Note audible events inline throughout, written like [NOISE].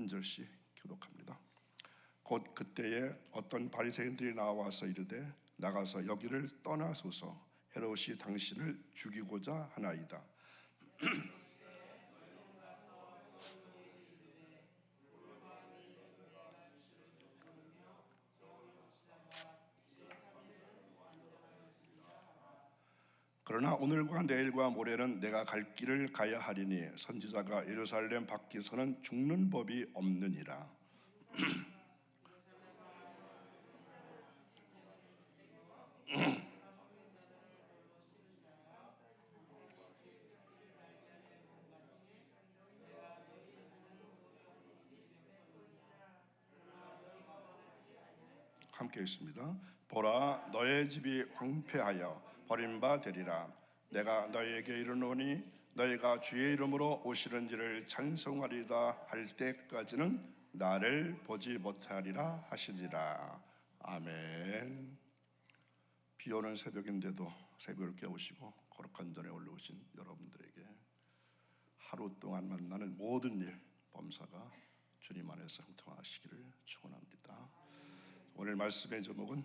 한 절씩 교독합니다. 곧 그때에 어떤 바리새인들이 나와서 이르되 나가서 여기를 떠나소서 헤롯이 당신을 죽이고자 하나이다. [CLEARS THROAT] 오늘과 내일과 모레는 내가 갈 길을 가야 하리니 선지자가 예루살렘 밖에서는 죽는 법이 없느니라. [CLEARS THROAT] 함께 있습니다. 보라 너의 집이 황폐하여 버림바 되리라. 내가 너희에게 이르노니 너희가 주의 이름으로 오시는지를 찬송하리다 할 때까지는 나를 보지 못하리라 하시니라. 아멘. 비 오는 새벽인데도 새벽을 깨우시고 거룩한 전에 올라오신 여러분들에게 하루 동안 만나는 모든 일 범사가 주님 안에서 형통하시기를 축원합니다. 오늘 말씀의 제목은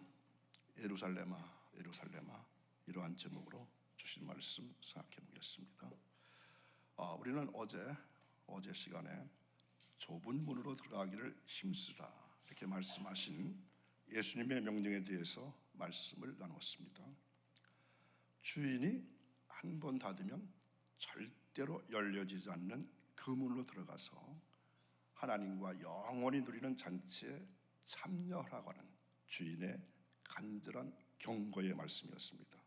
예루살렘아 예루살렘아 이러한 제목으로 주신 말씀 생각해 보겠습니다. 아, 우리는 어제 어제 시간에 좁은 문으로 들어가기를 힘쓰라 이렇게 말씀하신 예수님의 명령에 대해서 말씀을 나눴습니다. 주인이 한 번 닫으면 절대로 열려지지 않는 그 문으로 들어가서 하나님과 영원히 누리는 잔치에 참여하라고 하는 주인의 간절한 경고의 말씀이었습니다.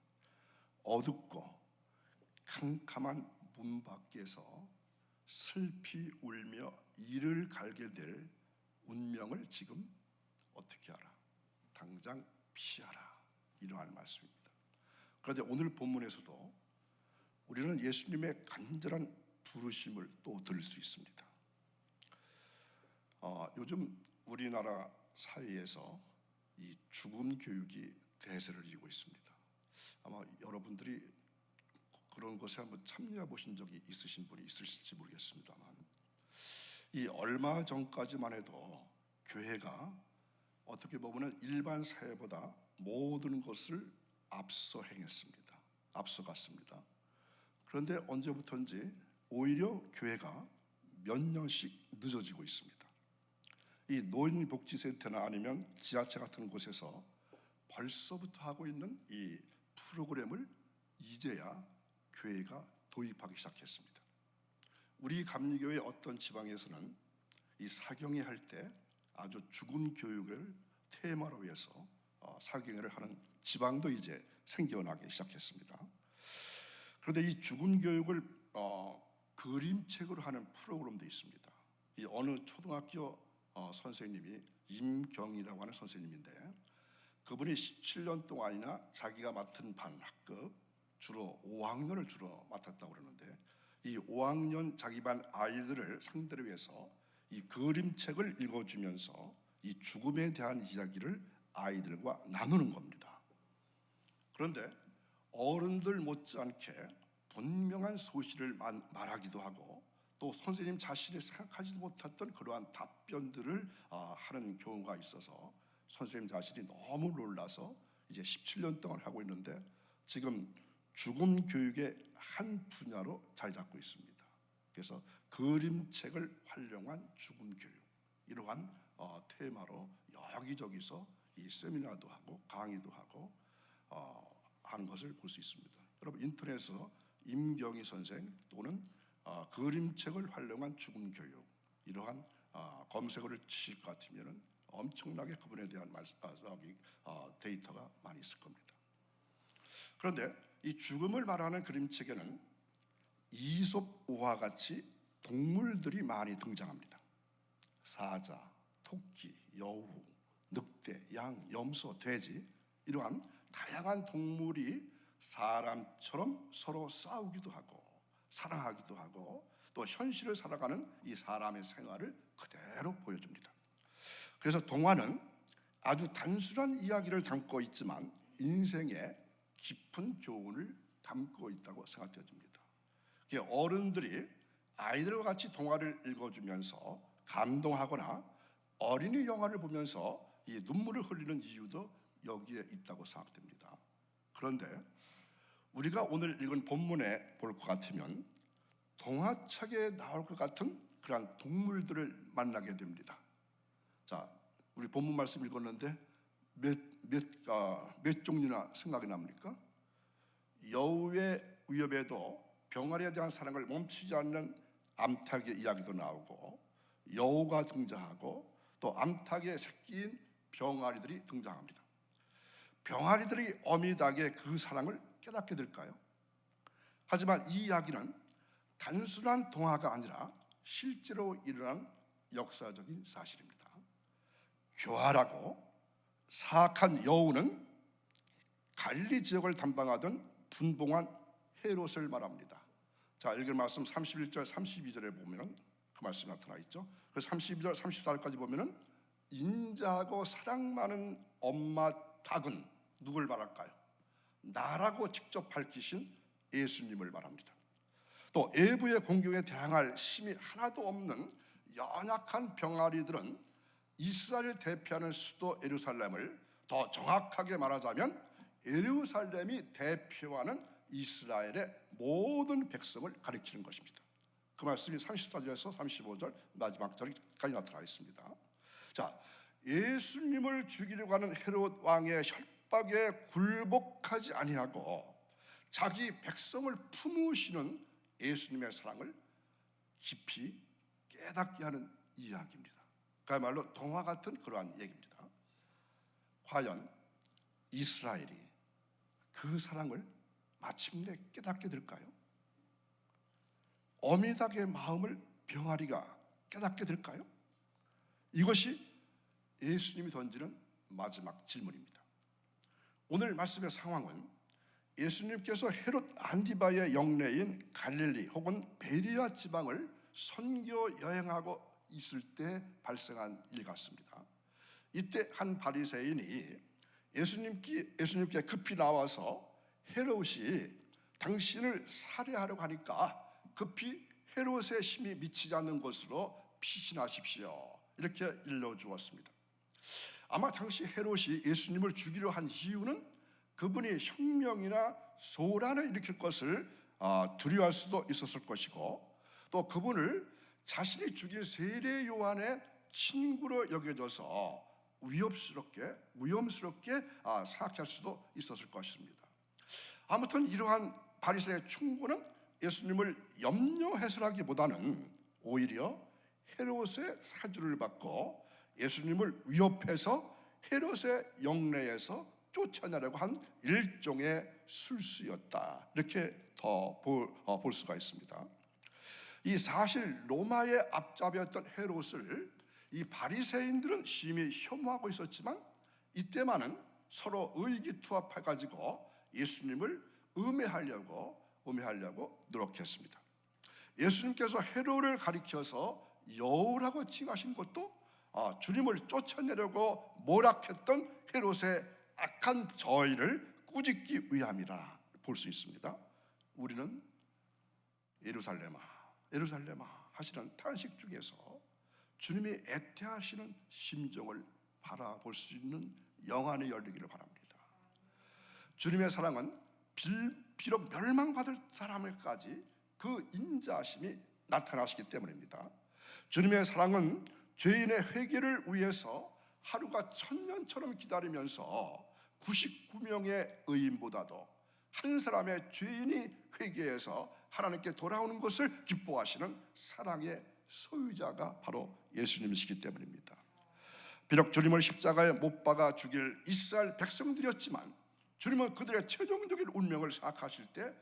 어둡고 캄캄한 문 밖에서 슬피 울며 이를 갈게 될 운명을 지금 어떻게 하라? 당장 피하라. 이러한 말씀입니다. 그런데 오늘 본문에서도 우리는 예수님의 간절한 부르심을 또 들을 수 있습니다. 어, 요즘 우리나라 사회에서 이 죽음 교육이 대세를 이고 있습니다. 아마 여러분들이 그런 것에 한번 참여해 보신 적이 있으신 분이 있으실지 모르겠습니다만 이 얼마 전까지만 해도 교회가 어떻게 보면 일반 사회보다 모든 것을 앞서 행했습니다. 앞서갔습니다. 그런데 언제부턴지 오히려 교회가 몇 년씩 늦어지고 있습니다. 이 노인복지센터나 아니면 지하철 같은 곳에서 벌써부터 하고 있는 이 프로그램을 이제야 교회가 도입하기 시작했습니다. 우리 감리교회 어떤 지방에서는 이 사경회 할 때 아주 죽음 교육을 테마로 해서 어, 사경회를 하는 지방도 이제 생겨나기 시작했습니다. 그런데 이 죽음 교육을 어, 그림책으로 하는 프로그램도 있습니다. 이 어느 초등학교 어, 선생님이 임경이라고 하는 선생님인데 그분이 17년 동안이나 자기가 맡은 반 학급 주로 5학년을 주로 맡았다고 그러는데 이 5학년 자기 반 아이들을 상대로 해서 이 그림책을 읽어주면서 이 죽음에 대한 이야기를 아이들과 나누는 겁니다. 그런데 어른들 못지않게 분명한 소실을 말하기도 하고 또 선생님 자신이 생각하지도 못했던 그러한 답변들을 아, 하는 경우가 있어서 선생님 자신이 너무 놀라서 이제 17년 동안 하고 있는데 지금 죽음 교육의 한 분야로 자리 잡고 있습니다. 그래서 그림책을 활용한 죽음 교육 이러한 어, 테마로 여기저기서 이 세미나도 하고 강의도 하고 어, 하는 것을 볼 수 있습니다. 여러분 인터넷에서 임경희 선생 또는 어, 그림책을 활용한 죽음 교육 이러한 어, 검색어를 치실 것 같으면은 엄청나게 그분에 대한 말, 아, 어, 데이터가 많이 있을 겁니다. 그런데 이 죽음을 말하는 그림책에는 이솝우와 같이 동물들이 많이 등장합니다. 사자, 토끼, 여우, 늑대, 양, 염소, 돼지 이러한 다양한 동물이 사람처럼 서로 싸우기도 하고 사랑하기도 하고 또 현실을 살아가는 이 사람의 생활을 그대로 보여줍니다. 그래서 동화는 아주 단순한 이야기를 담고 있지만 인생의 깊은 교훈을 담고 있다고 생각되어집니다. 어른들이 아이들과 같이 동화를 읽어주면서 감동하거나 어린이 영화를 보면서 이 눈물을 흘리는 이유도 여기에 있다고 생각됩니다. 그런데 우리가 오늘 읽은 본문에 볼 것 같으면 동화책에 나올 것 같은 그러한 동물들을 만나게 됩니다. 자, 우리 본문 말씀 읽었는데 몇 몇 아, 몇 종류나 생각이 납니까? 여우의 위협에도 병아리에 대한 사랑을 멈추지 않는 암탉의 이야기도 나오고 여우가 등장하고 또 암탉의 새끼인 병아리들이 등장합니다. 병아리들이 어미닭의 그 사랑을 깨닫게 될까요? 하지만 이 이야기는 단순한 동화가 아니라 실제로 일어난 역사적인 사실입니다. 교활하고 사악한 여우는 갈리 지역을 담당하던 분봉한 헤롯을 말합니다. 자, 읽을 말씀 31절 32절에 보면은 그 말씀이 나타나 있죠. 그 32절 34절까지 보면은 인자하고 사랑 많은 엄마 닭은 누굴 말할까요? 나라고 직접 밝히신 예수님을 말합니다. 또 외부의 공격에 대항할 힘이 하나도 없는 연약한 병아리들은 이스라엘 대표하는 수도 예루살렘을 더 정확하게 말하자면 예루살렘이 대표하는 이스라엘의 모든 백성을 가리키는 것입니다. 그 말씀이 34절에서 35절 마지막 절까지 나타나 있습니다. 자, 예수님을 죽이려고 하는 헤롯 왕의 협박에 굴복하지 아니하고 자기 백성을 품으시는 예수님의 사랑을 깊이 깨닫게 하는 이야기입니다. 그야말로 동화 같은 그러한 얘기입니다. 과연 이스라엘이 그 사랑을 마침내 깨닫게 될까요? 어미닭의 마음을 병아리가 깨닫게 될까요? 이것이 예수님이 던지는 마지막 질문입니다. 오늘 말씀의 상황은 예수님께서 헤롯 안디바의 영내인 갈릴리 혹은 베리아 지방을 선교 여행하고 있을 때 발생한 일 같습니다. 이때 한 바리새인이 예수님께 예수님께 급히 나와서 헤롯이 당신을 살해하려고 하니까 급히 헤롯의 힘이 미치지 않는 것으로 피신하십시오. 이렇게 일러 주었습니다. 아마 당시 헤롯이 예수님을 죽이려 한 이유는 그분이 혁명이나 소란을 일으킬 것을 아, 두려워할 수도 있었을 것이고 또 그분을 자신이 죽인 세례 요한의 친구로 여겨져서 위협스럽게 위험스럽게 아, 생각할 수도 있었을 것입니다. 아무튼 이러한 바리새의 충고는 예수님을 염려해서라기보다는 오히려 헤롯의 사주를 받고 예수님을 위협해서 헤롯의 영내에서 쫓아내려고 한 일종의 술수였다. 이렇게 더볼 어, 볼 수가 있습니다. 이 사실 로마의 앞잡이였던 헤롯을 이 바리새인들은 심히 혐오하고 있었지만 이때만은 서로 의기투합해 가지고 예수님을 음해하려고 음해하려고 노력했습니다. 예수님께서 헤롯을 가리켜서 여우라고 칭하신 것도 아, 주님을 쫓아내려고 모락했던 헤롯의 악한 저희를 꾸짖기 위함이라 볼 수 있습니다. 우리는 예루살렘아, 예루살렘아 하시는 탄식 중에서 주님이 애태하시는 심정을 바라볼 수 있는 영안이 열리기를 바랍니다. 주님의 사랑은 비록 멸망받을 사람에까지 그 인자심이 나타나시기 때문입니다. 주님의 사랑은 죄인의 회개를 위해서 하루가 천년처럼 기다리면서 99명의 의인보다도 한 사람의 죄인이 회개해서 하나님께 돌아오는 것을 기뻐하시는 사랑의 소유자가 바로 예수님이시기 때문입니다. 비록 주님을 십자가에 못 박아 죽일 이스라엘 백성들이었지만 주님은 그들의 최종적인 운명을 생각하실 때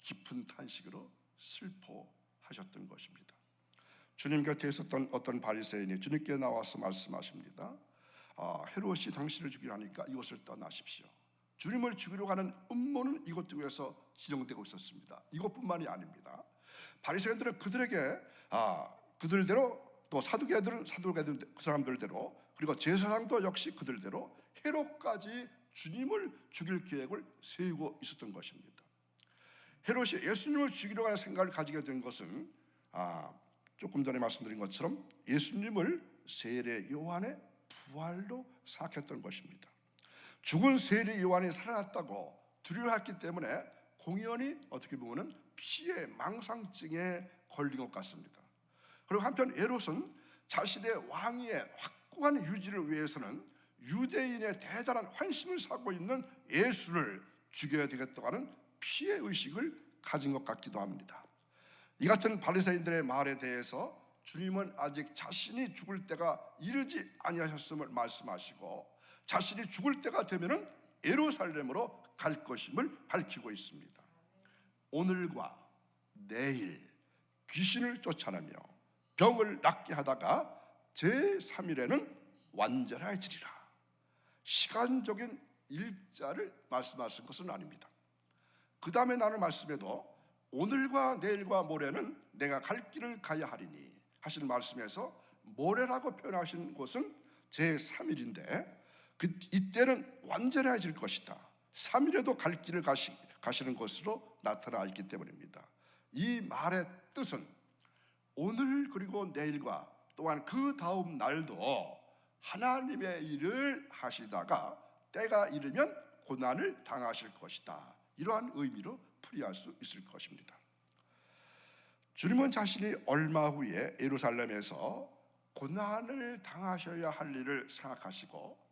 깊은 탄식으로 슬퍼하셨던 것입니다. 주님 곁에 있었던 어떤 바리새인이 주님께 나와서 말씀하십니다. 아, 헤롯이 당신을 죽이라니까 이곳을 떠나십시오. 주님을 죽이려 가는 음모는 이곳 중에서 진행되고 있었습니다. 이것뿐만이 아닙니다. 바리새인들은 그들에게 아, 그들대로 또 사두개들은 사두개들 그 사람들대로 그리고 제사장도 역시 그들대로 헤롯까지 주님을 죽일 계획을 세우고 있었던 것입니다. 헤롯이 예수님을 죽이려 하는 생각을 가지게 된 것은 아, 조금 전에 말씀드린 것처럼 예수님을 세례 요한의 부활로 생각했던 것입니다. 죽은 세례 요한이 살아났다고 두려워했기 때문에 공연히 어떻게 보면은 피해 망상증에 걸린 것 같습니다. 그리고 한편 에롯은 자신의 왕위의 확고한 유지를 위해서는 유대인의 대단한 환심을 사고 있는 예수를 죽여야 되겠다고 하는 피해 의식을 가진 것 같기도 합니다. 이 같은 바리새인들의 말에 대해서 주님은 아직 자신이 죽을 때가 이르지 아니하셨음을 말씀하시고 자신이 죽을 때가 되면은 예루살렘으로 갈 것임을 밝히고 있습니다. 오늘과 내일 귀신을 쫓아내며 병을 낫게 하다가 제3일에는 완전해지리라. 시간적인 일자를 말씀하신 것은 아닙니다. 그 다음에 나는 말씀에도 오늘과 내일과 모레는 내가 갈 길을 가야 하리니 하시는 말씀에서 모레라고 표현하신 곳은 제3일인데 그 이때는 완전해질 것이다. 3일에도 갈 길을 가시, 가시는 것으로 나타나 있기 때문입니다. 이 말의 뜻은 오늘 그리고 내일과 또한 그 다음 날도 하나님의 일을 하시다가 때가 이르면 고난을 당하실 것이다. 이러한 의미로 풀이할 수 있을 것입니다. 주님은 자신이 얼마 후에 예루살렘에서 고난을 당하셔야 할 일을 생각하시고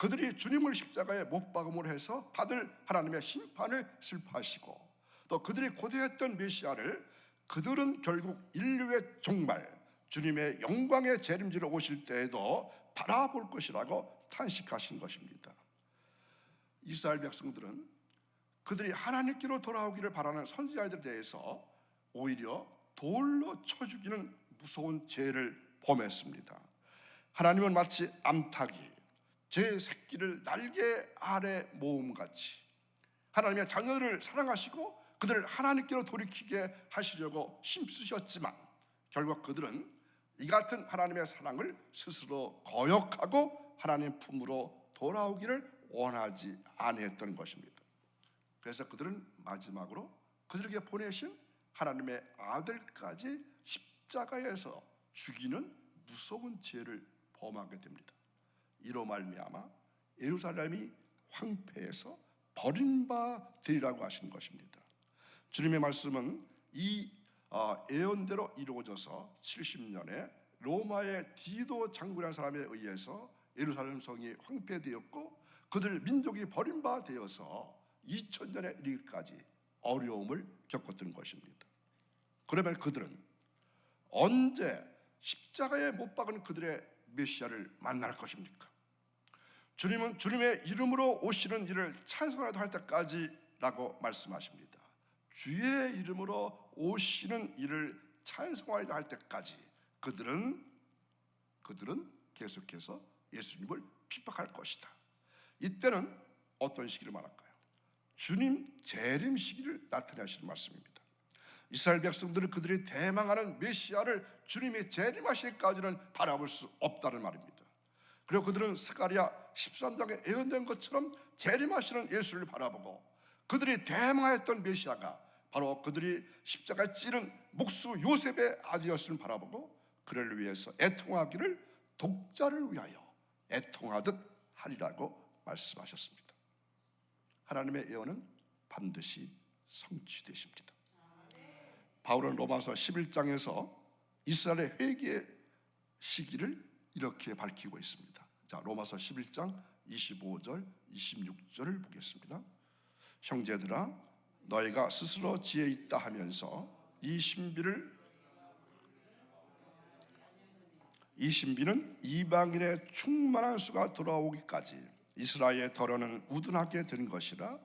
그들이 주님을 십자가에 못 박음을 해서 받을 하나님의 심판을 슬퍼하시고 또 그들이 고대했던 메시아를 그들은 결국 인류의 종말 주님의 영광의 재림지로 오실 때에도 바라볼 것이라고 탄식하신 것입니다. 이스라엘 백성들은 그들이 하나님께로 돌아오기를 바라는 선지자들에 대해서 오히려 돌로 쳐 죽이는 무서운 죄를 범했습니다. 하나님은 마치 암탉이 제 새끼를 날개 아래 모음같이 하나님의 자녀를 사랑하시고 그들을 하나님께로 돌이키게 하시려고 힘쓰셨지만 결국 그들은 이 같은 하나님의 사랑을 스스로 거역하고 하나님 품으로 돌아오기를 원하지 아니했던 것입니다. 그래서 그들은 마지막으로 그들에게 보내신 하나님의 아들까지 십자가에서 죽이는 무서운 죄를 범하게 됩니다. 이로 말미암아 예루살렘이 황폐해서 버림바 되리라고 하신 것입니다. 주님의 말씀은 이 어, 예언대로 이루어져서 70년에 로마의 디도 장군이라는 사람에 의해서 예루살렘 성이 황폐되었고 그들 민족이 버림바 되어서 2000년에 이르기까지 어려움을 겪었던 것입니다. 그러면 그들은 언제 십자가에 못 박은 그들의 메시아를 만날 것입니까? 주님은 주님의 이름으로 오시는 일을 찬송하다 할 때까지라고 말씀하십니다. 주의 이름으로 오시는 일을 찬송하려 할 때까지 그들은 그들은 계속해서 예수님을 핍박할 것이다. 이때는 어떤 시기를 말할까요? 주님 재림 시기를 나타내시는 말씀입니다. 이스라엘 백성들은 그들이 대망하는 메시아를 주님이 재림하시기까지는 바라볼 수 없다는 말입니다. 그리고 그들은 스가리아 13장에 예언된 것처럼 재림하시는 예수를 바라보고 그들이 대망하였던 메시아가 바로 그들이 십자가에 찌른 목수 요셉의 아들이었음을 바라보고 그를 위해서 애통하기를 독자를 위하여 애통하듯 하리라고 말씀하셨습니다. 하나님의 예언은 반드시 성취되십니다. 바울은 로마서 11장에서 이스라엘의 회개의 시기를 이렇게 밝히고 있습니다. 자, 로마서 11장 25절, 26절을 보겠습니다. 형제들아, 너희가 스스로 지혜 있다 하면서 이 신비를 이 신비는 이방인의 충만한 수가 돌아오기까지 이스라엘의 덜어는 우둔하게 된 것이라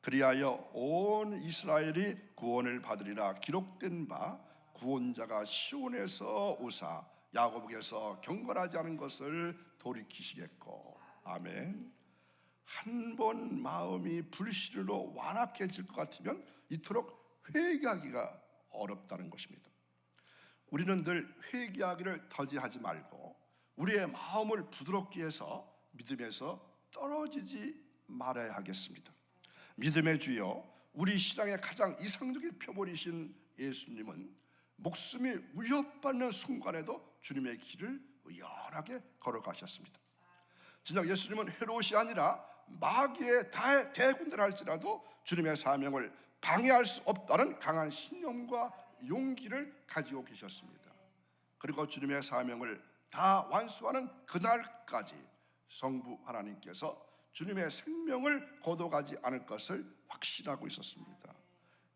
그리하여 온 이스라엘이 구원을 받으리라 기록된 바 구원자가 시온에서 오사 야곱에게서 경건하지 않은 것을 돌이키시겠고 아멘. 한 번 마음이 불씨로 완악해질 것 같으면 이토록 회개하기가 어렵다는 것입니다. 우리는 늘 회개하기를 더디하지 말고 우리의 마음을 부드럽게 해서 믿음에서 떨어지지 말아야 하겠습니다. 믿음의 주여 우리 신앙의 가장 이상적인 표본이신 예수님은 목숨이 위협받는 순간에도 주님의 길을 의연하게 걸어가셨습니다. 진작 예수님은 헤롯이 아니라 마귀의 다- 대군대라 할지라도 주님의 사명을 방해할 수 없다는 강한 신념과 용기를 가지고 계셨습니다. 그리고 주님의 사명을 다 완수하는 그날까지 성부 하나님께서 주님의 생명을 거둬가지 않을 것을 확신하고 있었습니다.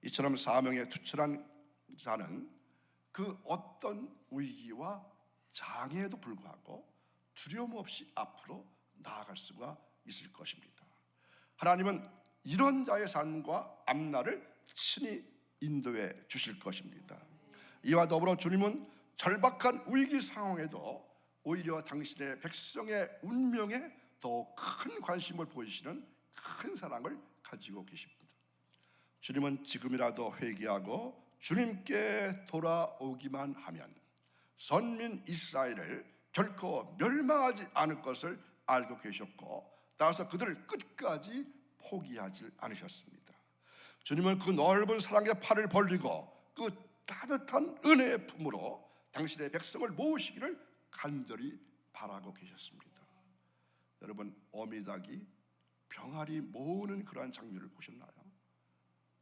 이처럼 사명에 투철한 자는 그 어떤 위기와 장애에도 불구하고 두려움 없이 앞으로 나아갈 수가 있을 것입니다. 하나님은 이런 자의 삶과 앞날을 친히 인도해 주실 것입니다. 이와 더불어 주님은 절박한 위기 상황에도 오히려 당신의 백성의 운명에 더 큰 관심을 보이시는 큰 사랑을 가지고 계십니다. 주님은 지금이라도 회개하고 주님께 돌아오기만 하면 선민 이스라엘을 결코 멸망하지 않을 것을 알고 계셨고 따라서 그들을 끝까지 포기하지 않으셨습니다. 주님은 그 넓은 사랑의 팔을 벌리고 그 따뜻한 은혜의 품으로 당신의 백성을 모으시기를 간절히 바라고 계셨습니다. 여러분 어미닭이 병아리 모으는 그러한 장면을 보셨나요?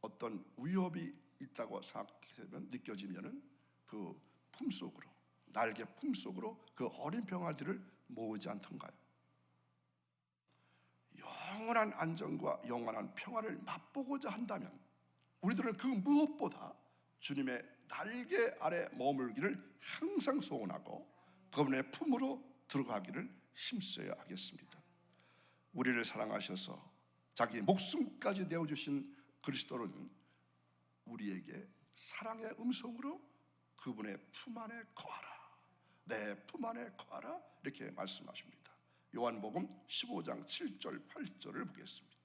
어떤 위협이 있다고 생각하면 느껴지면은 그 품속으로 날개 품속으로 그 어린 병아리들을 모으지 않던가요? 영원한 안정과 영원한 평화를 맛보고자 한다면 우리들은 그 무엇보다 주님의 날개 아래 머물기를 항상 소원하고 그분의 품으로 들어가기를 힘써야 하겠습니다. 우리를 사랑하셔서 자기 목숨까지 내어주신 그리스도는 우리에게 사랑의 음성으로 그분의 품 안에 거하라. 내 품 안에 거하라. 이렇게 말씀하십니다. 요한복음 15장 7절 8절을 보겠습니다.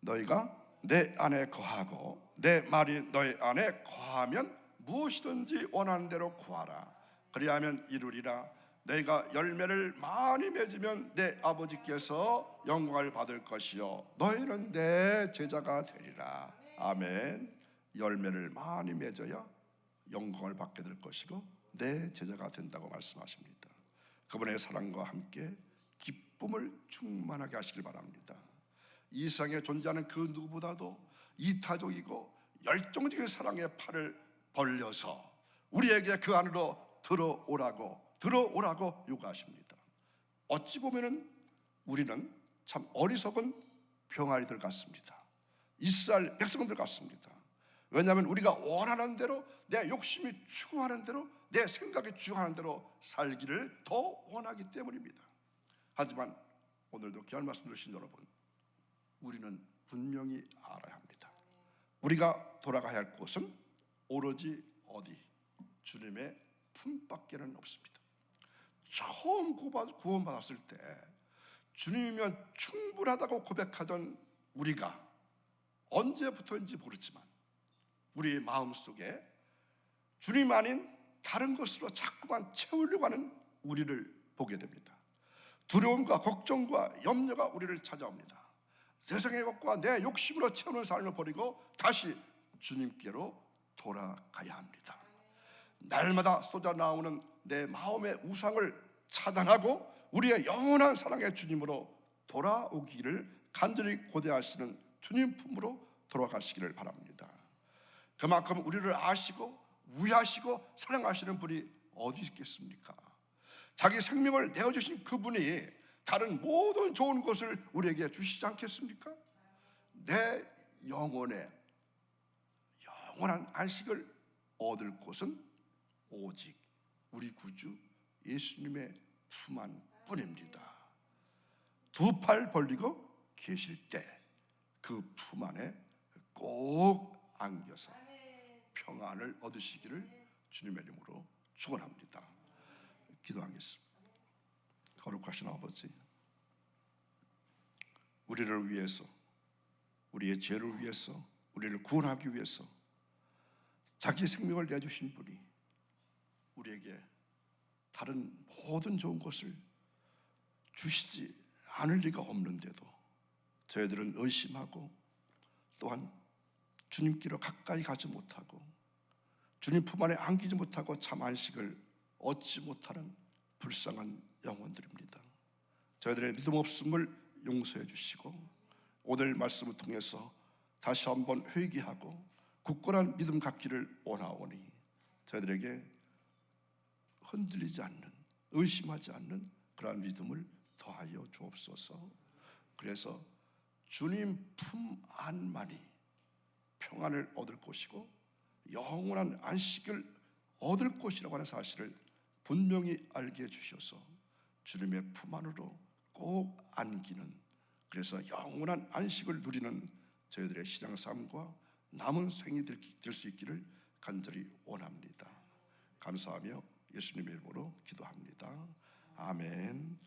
너희가 내 안에 거하고 내 말이 너희 안에 거하면 무엇이든지 원하는 대로 구하라. 그리하면 이루리라. 너희가 열매를 많이 맺으면 내 아버지께서 영광을 받을 것이요 너희는 내 제자가 되리라. 아멘. 열매를 많이 맺어야 영광을 받게 될 것이고 내 제자가 된다고 말씀하십니다. 그분의 사랑과 함께 기쁨을 충만하게 하시길 바랍니다. 이 세상에 존재하는 그 누구보다도 이타적이고 열정적인 사랑의 팔을 벌려서 우리에게 그 안으로 들어오라고 들어오라고 요구하십니다. 어찌 보면은 우리는 참 어리석은 병아리들 같습니다. 이스라엘 백성들 같습니다. 왜냐하면 우리가 원하는 대로 내 욕심이 추구하는 대로 내 생각이 추구하는 대로 살기를 더 원하기 때문입니다. 하지만 오늘도 귀한 말씀 들으신 여러분, 우리는 분명히 알아야 합니다. 우리가 돌아가야 할 곳은 오로지 어디 주님의 품밖에는 없습니다. 처음 구원받았을 때 주님이면 충분하다고 고백하던 우리가 언제부터인지 모르지만 우리의 마음 속에 주님 아닌 다른 것으로 자꾸만 채우려고 하는 우리를 보게 됩니다. 두려움과 걱정과 염려가 우리를 찾아옵니다. 세상의 것과 내 욕심으로 채우는 삶을 버리고 다시 주님께로 돌아가야 합니다. 날마다 쏟아 나오는 내 마음의 우상을 차단하고 우리의 영원한 사랑의 주님으로 돌아오기를 간절히 고대하시는 주님 품으로 돌아가시기를 바랍니다. 그만큼 우리를 아시고 위하시고 사랑하시는 분이 어디 있겠습니까? 자기 생명을 내어주신 그분이 다른 모든 좋은 것을 우리에게 주시지 않겠습니까? 내 영혼의 영원한 안식을 얻을 곳은 오직 우리 구주 예수님의 품 안 뿐입니다. 두 팔 벌리고 계실 때 그 품 안에 꼭 안겨서 평안을 얻으시기를 주님의 이름으로 축원합니다. 기도하겠습니다. 거룩하신 아버지, 우리를 위해서, 우리의 죄를 위해서, 우리를 구원하기 위해서 자기 생명을 내주신 분이 우리에게 다른 모든 좋은 것을 주시지 않을 리가 없는데도 저희들은 의심하고 또한 주님께로 가까이 가지 못하고 주님 품 안에 안기지 못하고 참 안식을 얻지 못하는 불쌍한 영혼들입니다. 저희들의 믿음 없음을 용서해 주시고 오늘 말씀을 통해서 다시 한번 회개하고 굳건한 믿음 갖기를 원하오니 저희들에게 흔들리지 않는 의심하지 않는 그러한 믿음을 더하여 주옵소서. 그래서 주님 품 안만이 평안을 얻을 곳이고 영원한 안식을 얻을 곳이라고 하는 사실을 분명히 알게 해주셔서 주님의 품 안으로 꼭 안기는 그래서 영원한 안식을 누리는 저희들의 신앙 삶과 남은 생이 될 수 있기를 간절히 원합니다. 감사하며 예수님의 이름으로 기도합니다. 아멘.